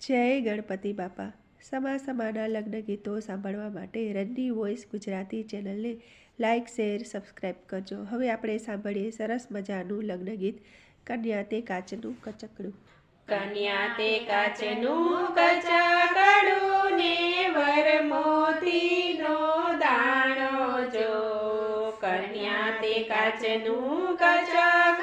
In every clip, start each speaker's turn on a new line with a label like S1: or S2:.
S1: જય ગણપતિ બાપા. સમા સમાના લગ્ન ગીતો સાંભળવા માટે રનની વોઇસ ગુજરાતી ચેનલને લાઇક, શેર સબસ્ક્રાઈબ કરજો. હવે આપણે સાંભળીએ સરસ મજાનું લગ્ન ગીત, કન્યા તે કાચનું કચકડું.
S2: કન્યા તે કાચનું કચકડું ને વર મોતીનો દાણો જો. કન્યા તે કાચનું કચકડું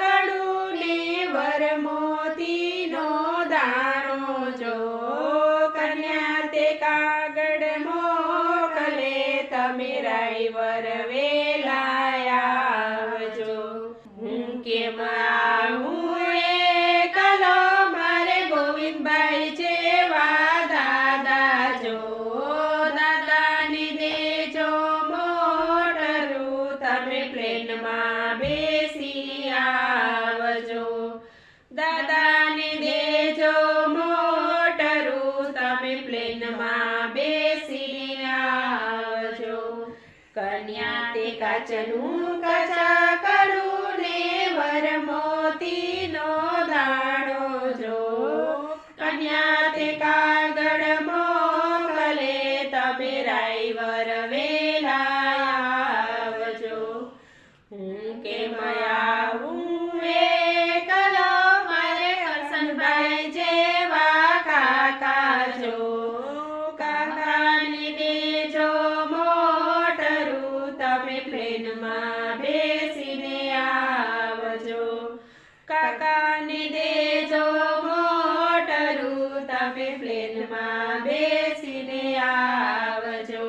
S2: મારે ગોવિંદભાઈ જેવા દાદા જો દાદાની દેજો મોટરું બેસી આવજો દાદાને દેજો મોટરું તમે પ્લેનમાં બેસી આવજો કન્યા તે કાચનું વર મોતીનો દાણો જો કન્યા તે કાગળ મોકલે તમે રાઈવર વેલા આવજો. હું કે આવું કાકાને દેજો મોટરું, તમે પ્લેનમાં બેસીને આવજો.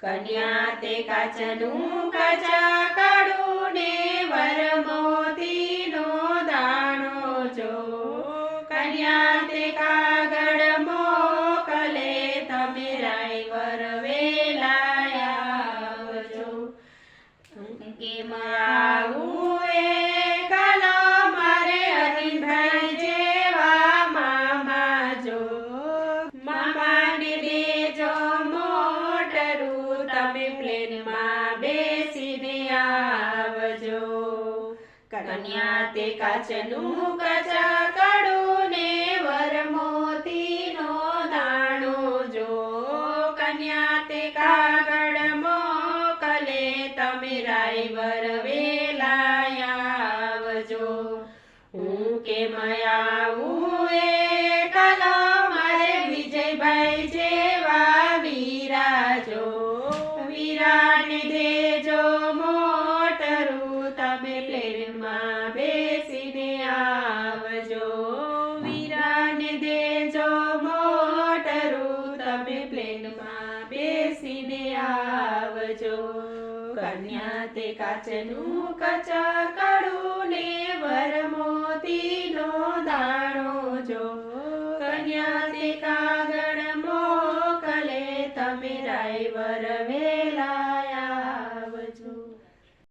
S2: કન્યા તે કાચનું કાચા કાળું ને વર મોતીનો દાણો જો. કન્યા તે કાગળ મોકલે, તમે રાઈવર વેલા આવજો. કેમ તમે પ્લેનમાં બેસીને આવજો. કન્યા તે કાચનું કચકડું ને વર મોતીનો દાણો જો. કન્યા તે કાગળ મોકલે તમે રાઈવર વેલા આવજો. હું કે આવું આવજો કન્યા તે કાચનું કચકડું ને વર મોતીનો દાણો જો. કન્યા તે કાગળ મોકલે તમે રાઈવર